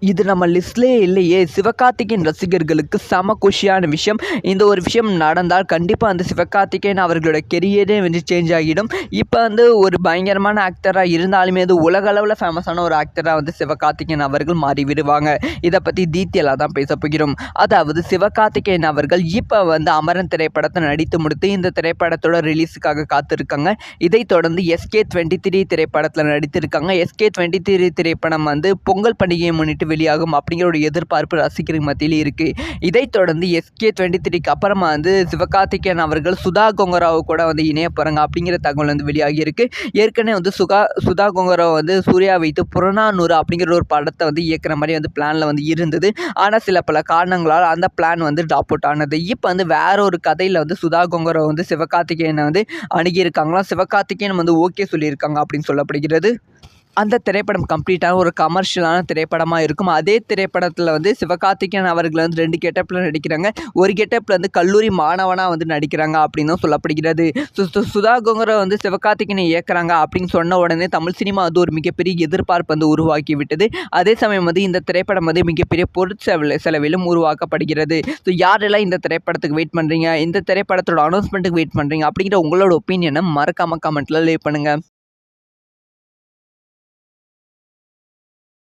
இது நம்ம லிஸ்ட்லேயே இல்லையே. சிவகார்த்திகேயன் ரசிகர்களுக்கு செம குஷியான விஷயம். இந்த ஒரு விஷயம் நடந்தால் கண்டிப்பாக வந்து சிவகார்த்திகேயன் அவர்களோட கெரியரே வந்து சேஞ்ச் ஆகிடும். இப்போ வந்து ஒரு பயங்கரமான ஆக்டராக இருந்தாலுமே அது உலக அளவில் ஃபேமஸான ஒரு ஆக்டராக வந்து சிவகார்த்திகேயன் அவர்கள் மாறி விடுவாங்க. இதை பற்றி டீட்டெயிலாக தான் பேச போகிறோம். அதாவது சிவகார்த்திகேயன் அவர்கள் இப்போ வந்து அமரன் திரைப்படத்தை நடித்து முடித்து இந்த திரைப்படத்தோட ரிலீஸுக்காக காத்திருக்காங்க. இதைத் தொடர்ந்து எஸ்கே டுவெண்ட்டி த்ரீ திரைப்படத்தில் நடித்திருக்காங்க. எஸ்கே டுவெண்ட்டி த்ரீ திரைப்படம் வந்து பொங்கல் பண்டிகையை முன்னிட்டு வெளியாகும் அப்படிங்கிற ஒரு எதிர்பார்ப்பு ரசிகர்கள் மத்தியில் இருக்குது இதைத் தொடர்ந்து எஸ்கே டுவெண்ட்டி த்ரீக்கு அப்புறமா வந்து சிவகார்த்திகேயன் அவர்கள் சுதா கொங்கராவ் கூட வந்து இணைய போகிறாங்க அப்படிங்கிற தகவல் வந்து வெளியாகி இருக்குது ஏற்கனவே வந்து சுகா சுதா கொங்கராவ் வந்து சூர்யா வைத்து புறநானூறு அப்படிங்கிற ஒரு படத்தை வந்து இயக்குற மாதிரி வந்து பிளானில் வந்து இருந்தது. ஆனால் சில பல காரணங்களால் அந்த பிளான் வந்து டாப் அவுட் ஆனது. இப்போ வந்து வேற ஒரு கதையில் வந்து சுதா கொங்கராவ் வந்து சிவகார்த்திகேயனை வந்து அணுகியிருக்காங்களாம். சிவகார்த்திகேயன் வந்து ஓகே சொல்லியிருக்காங்க அப்படின்னு சொல்லப்படுகிறது. அந்த திரைப்படம் கம்ப்ளீட்டான ஒரு கமர்ஷியலான திரைப்படமாக இருக்கும். அதே திரைப்படத்தில் வந்து சிவகார்த்திகேயன் அவர்கள் வந்து ரெண்டு கெட்டப்பில் நடிக்கிறாங்க. ஒரு கெட்டப்பில் வந்து கல்லூரி மாணவனாக வந்து நடிக்கிறாங்க அப்படின்னு சொல்லப்படுகிறது. சு சுதா கோங்கரை வந்து சிவகார்த்திகேயனை இயக்குறாங்க அப்படின்னு சொன்ன உடனே தமிழ் சினிமா வந்து ஒரு மிகப்பெரிய எதிர்பார்ப்பு வந்து உருவாக்கி விட்டது. அதே சமயம் வந்து இந்த திரைப்படம் வந்து மிகப்பெரிய பொருட்செல செலவிலும் உருவாக்கப்படுகிறது. ஸோ யாரெல்லாம் இந்த திரைப்படத்துக்கு வெயிட் பண்ணுறீங்க இந்த திரைப்படத்தோட அனௌன்ஸ்மெண்ட்டுக்கு வெயிட் பண்ணுறீங்க அப்படிங்கிற உங்களோட ஒப்பீனியனை மறக்காமல் கமெண்ட்டில் லீவ் பண்ணுங்கள்